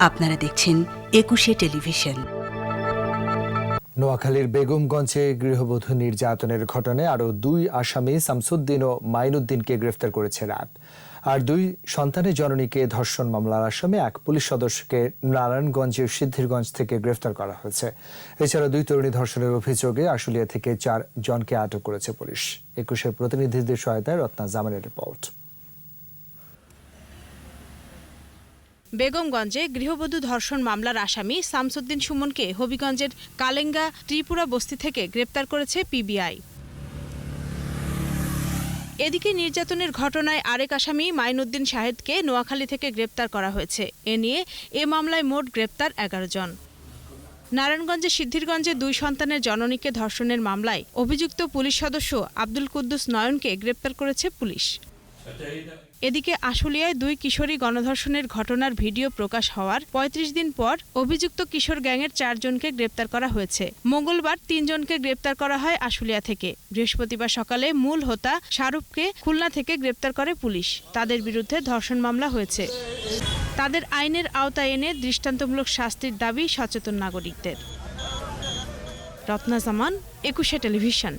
আপনারা দেখছেন একুশে টেলিভিশন। নোয়াখালীর বেগমগঞ্জে গৃহবধূ নির্যাতনের ঘটনায় আরও দুই আসামি শামসুদ্দিন ও মাইনুদ্দিনকে গ্রেফতার করেছে র্যাব আর দুই সন্তানের জননীকে ধর্ষণ মামলার আসামে এক পুলিশ সদস্যকে নারায়ণগঞ্জের সিদ্ধিরগঞ্জ থেকে গ্রেফতার করা হয়েছে। এছাড়া দুই তরুণী ধর্ষণের অভিযোগে আশুলিয়া থেকে চার জনকে আটক করেছে পুলিশ। একুশের প্রতিনিধিদের সহায়তায় রত্না জামানের রিপোর্ট। বেগমগঞ্জে গৃহবধূ ধর্ষণ মামলার আসামি শামসুদ্দিন সুমনকে হবিগঞ্জের কালেঙ্গা ত্রিপুরা বস্তি থেকে গ্রেপ্তার করেছে পিবিআই। এদিকে নির্যাতনের ঘটনায় আরেক আসামি মাইনুদ্দিন শাহেদকে নোয়াখালী থেকে গ্রেপ্তার করা হয়েছে। এ নিয়ে এ মামলায় মোট গ্রেপ্তার এগারো জন। নারায়ণগঞ্জের সিদ্ধিরগঞ্জে দুই সন্তানের জননীকে ধর্ষণের মামলায় অভিযুক্ত পুলিশ সদস্য আব্দুল কুদ্দুস নয়নকে গ্রেপ্তার করেছে পুলিশ। এদিকে আশুলিয়ায় দুই কিশোরী গণধর্ষণের ঘটনার ভিডিও প্রকাশ হওয়ার ৩৫ দিন পর অভিযুক্ত কিশোর গ্যাংয়ের চারজনকে গ্রেপ্তার করা হয়েছে। মঙ্গলবার তিনজনকে গ্রেপ্তার করা হয় আশুলিয়া থেকে। বৃহস্পতিবার সকালে মূল হোতা শাহরুখকে খুলনা থেকে গ্রেপ্তার করে পুলিশ। তাদের বিরুদ্ধে ধর্ষণ মামলা হয়েছে। তাদের আইনের আওতায় এনে দৃষ্টান্তমূলক শাস্তির দাবি সচেতন নাগরিকদের। রত্না জামান, একুশে টেলিভিশন।